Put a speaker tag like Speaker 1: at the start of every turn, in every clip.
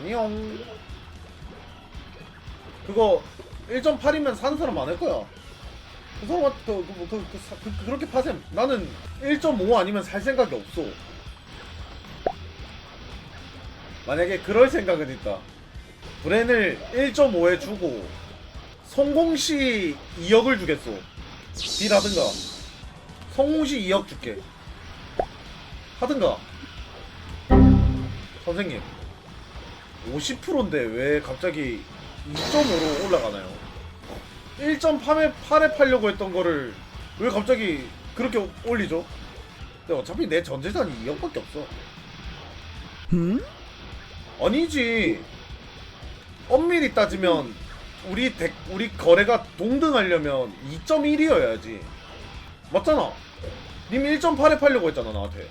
Speaker 1: 아니용. 그거 1.8이면 사는 사람 많을 거야. 그 사람한테 그, 그, 그, 그, 사- 그, 그렇게 파셈. 나는 1.5 아니면 살 생각이 없어. 만약에 그럴 생각은 있다. 브랜을 1.5에 주고 성공 시 2억을 주겠어. 딜하든가. 성공 시 2억 줄게. 하든가. 선생님. 50%인데 왜 갑자기 2.5로 올라가나요? 1.8에 8에 팔려고 했던 거를 왜 갑자기 그렇게 올리죠? 근데 어차피 내 전 재산이 2억밖에 없어. 아니지. 엄밀히 따지면 우리 대, 우리 거래가 동등하려면 2.1이어야지. 맞잖아. 님 1.8에 팔려고 했잖아 나한테.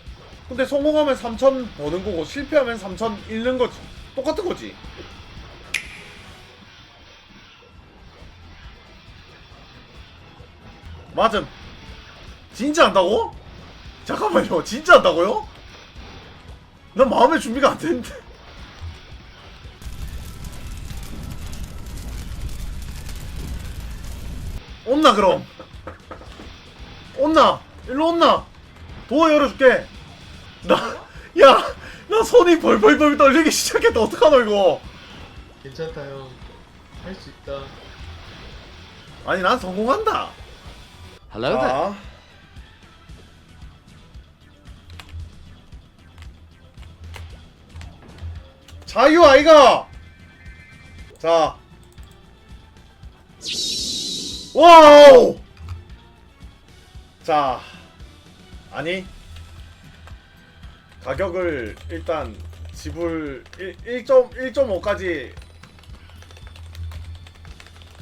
Speaker 1: 근데 성공하면 3천 버는 거고 실패하면 3천 잃는 거지. 똑같은 거지. 맞음. 진짜 한다고? 잠깐만요. 진짜 한다고요? 난 마음의 준비가 안 되는데. 온나 그럼. 온나. 일로 온나. 도어 열어줄게. 나, 야, 나 손이 벌벌벌 떨리기 시작했다. 어떡하노 이거?
Speaker 2: 괜찮다 형. 할 수 있다.
Speaker 1: 아니 난 성공한다.
Speaker 3: Hello there.
Speaker 1: 자. 자유 아이가. 자. 와우. 자. 아니. 가격을 일단 지불 1, 1.1.5까지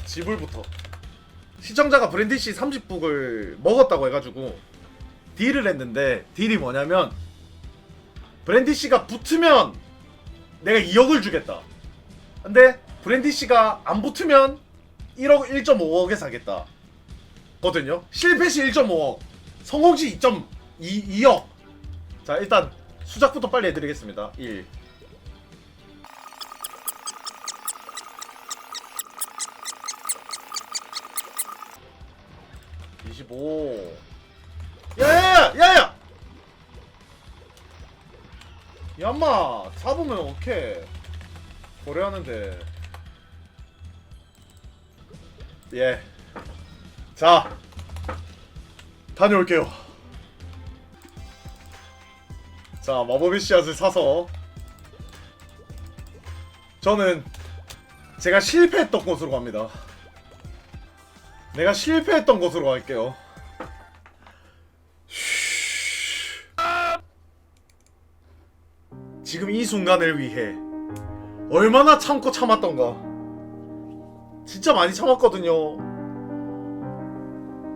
Speaker 1: 지불부터. 시청자가 브랜디씨 30북을 먹었다고 해가지고 딜을 했는데 딜이 뭐냐면 브랜디씨가 붙으면 내가 2억을 주겠다. 근데 브랜디씨가 안 붙으면 1억 1.5억에 사겠다. 거든요. 실패시 1.5억 성공시 2.2 2억. 자 일단 수작부터 빨리 해드리겠습니다. 1 25 야야야 야 야! 야마 잡으면 오케이 고려하는데. 예자 다녀올게요 자 마법의 씨앗을 사서 저는 제가 실패했던 곳으로 갑니다 내가 실패했던 곳으로 갈게요. 지금 이 순간을 위해 얼마나 참고 참았던가. 진짜 많이 참았거든요.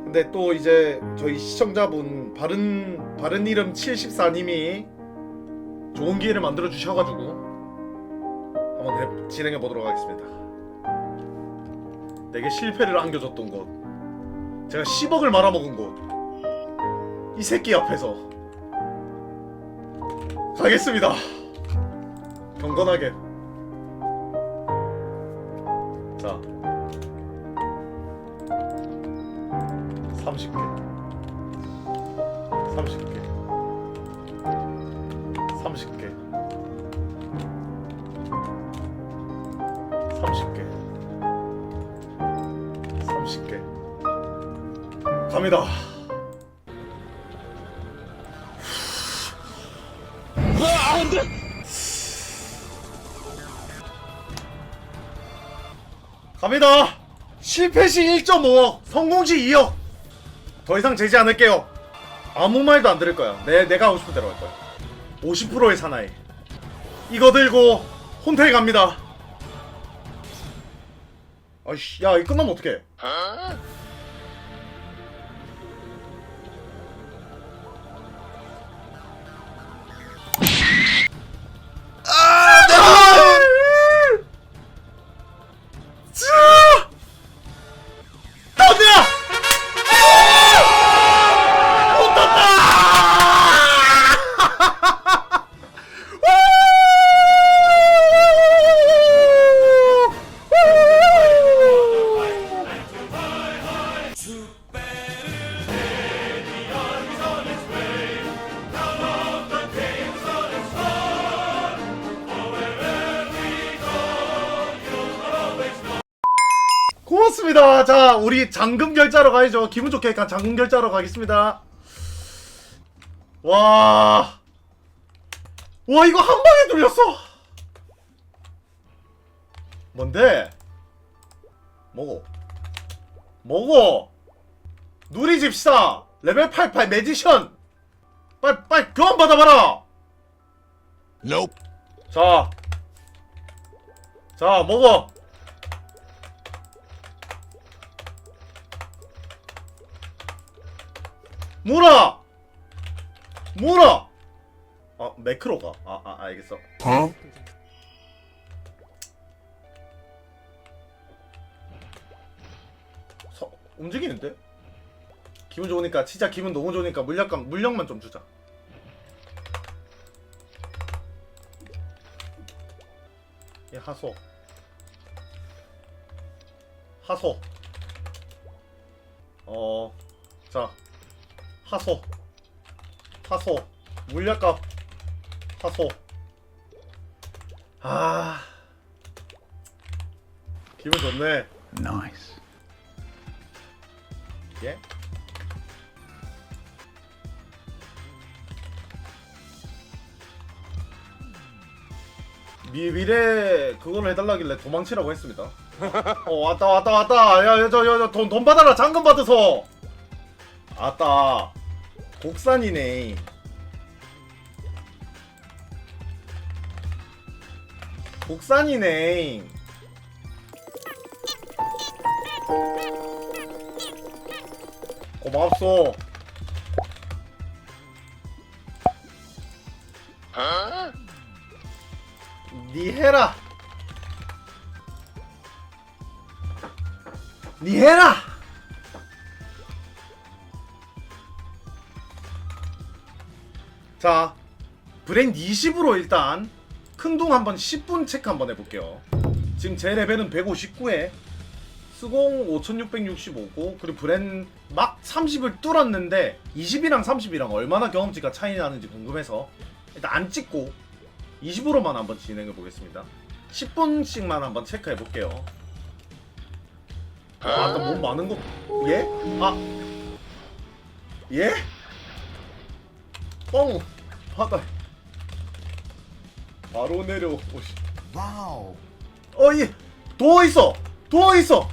Speaker 1: 근데 또 이제 저희 시청자분 바른 바른 이름 74님이 좋은 기회를 만들어 주셔가지고 한번 해- 진행해 보도록 하겠습니다. 내게 실패를 안겨줬던 곳 제가 10억을 말아먹은 곳 이 새끼 앞에서 가겠습니다. 경건하게. 자 30개. 30개 30개. 30개. 30개. 갑니다. 갑니다. 실패시 1.5억 성공시 2억. 더 이상 재지 않을게요. 아무 말도 안 들을 거야 내, 내가 하고 싶은 대로 할 거야 50%의 사나이. 이거 들고 혼텔 갑니다. 아이씨 야 이거 끝나면 어떡해 좋습니다. 자, 우리 잔금 결제하러 가야죠. 기분 좋게 가- 잔금 결제하러 가겠습니다. 와. 와, 이거 한 방에 뚫렸어. 뭔데? 뭐고? 뭐고? 누리집사 레벨 88 매지션 빨리 빨리 교환 받아봐라
Speaker 3: Nope.
Speaker 1: 자, 자 먹어 물어 물어 아 매크로가 아, 아 알겠어
Speaker 3: Huh?
Speaker 1: 서, 움직이는데? 기분 좋으니까 진짜 기분 너무 좋으니까 물약감 물량만 좀 주자. 얘 하소. 하소. 어, 자, 하소. 하소. 물약값. 하소. 아, 기분 좋네.
Speaker 3: Nice.
Speaker 1: 예? 미, 미래 그걸 해달라길래 도망치라고 했습니다. 어 왔다 왔다 왔다 야저여돈 돈 받아라 잔금 받으소. 아따 곡산이네. 곡산이네. 고맙소. 니 해라. 니 해라. 자, 브랜드 20으로 일단 큰동 한번 10분 체크 한번 해볼게요. 지금 제 레벨은 159에 수공 5665고 그리고 브랜 막 30을 뚫었는데 20이랑 30이랑 얼마나 경험치가 차이 나는지 궁금해서 일단 안 찍고 20으로만 한번 진행해 보겠습니다 10분씩만 한번 체크해 볼게요 아, 아까 몸 많은 거 예? 아 예? 뻥 바다 바로 내려오시
Speaker 3: Wow.
Speaker 1: 어, 예. 도어 있어. 도어 있어.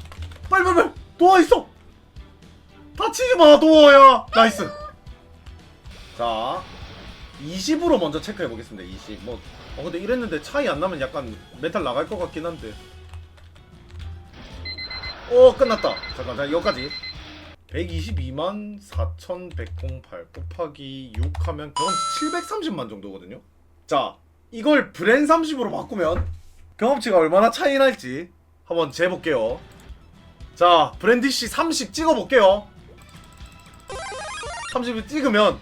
Speaker 1: 빨리 빨리 빨리. 도어 있어. 다치지 마, 도어야. 나이스. 자, 20으로 먼저 체크해 보겠습니다. 20. 뭐, 어 근데 이랬는데 차이 안 나면 약간 메탈 나갈 것 같긴 한데. 오, 끝났다. 잠깐, 자 여기까지. 122만 4,108 곱하기 6 하면 경험 730만 정도거든요. 자, 이걸 브랜 30으로 바꾸면 경험치가 얼마나 차이 날지 한번 재볼게요. 자, 브랜디씨 30 찍어볼게요. 30을 찍으면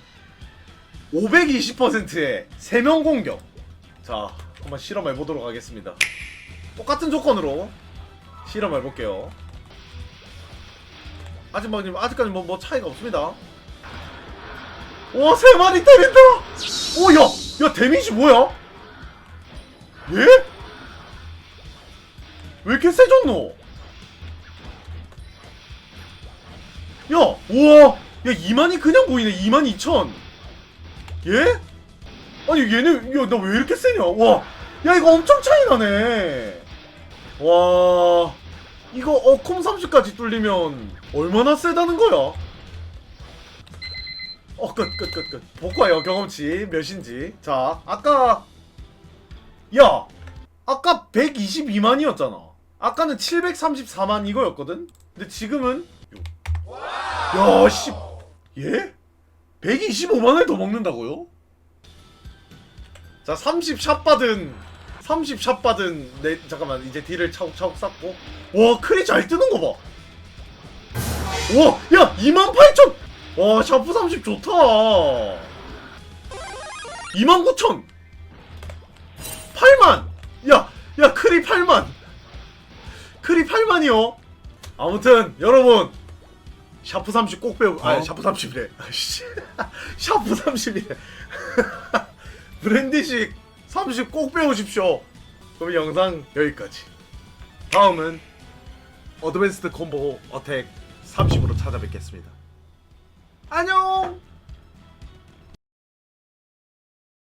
Speaker 1: 520%의 3명 공격. 자, 한번 실험해보도록 하겠습니다. 똑같은 조건으로 실험해볼게요. 아직 뭐, 아직까지 뭐, 뭐 차이가 없습니다. 오, 세 마리 때린다! 오, 야! 야, 데미지 뭐야? 예? 왜 이렇게 세졌노? 야, 우와, 야 2만이 그냥 보이네. 2만 2천. 예? 아니 얘네, 야 나 왜 이렇게 세냐? 와, 야 이거 엄청 차이 나네. 와, 이거 어콤 30까지 뚫리면 얼마나 세다는 거야? 어, 끝, 끝, 끝, 끝. 복과요 경험치 몇인지. 자, 아까 야, 아까 122만이었잖아. 아까는 734만 이거였거든? 근데 지금은 야, 씨. 예? 125만을 더 먹는다고요? 자, 30 샷 받은 30샷 받은 네 잠깐만 이제 딜을 차곡차곡 쌓고 와, 크리 잘 뜨는 거 봐. 와, 야, 28,000. 와, 샤프 30 좋다. 29,000. 8만! 야! 야 크리 8만! 크리 8만이요! 아무튼 여러분 샤프 30 꼭 배우 아니
Speaker 3: 어?
Speaker 1: 샤프 30이래 아이씨 샤프 30이래 브랜디식 30 꼭 배우십시오 그럼 영상 여기까지 다음은 어드밴스드 콤보 어택 30으로 찾아뵙겠습니다. 안녕!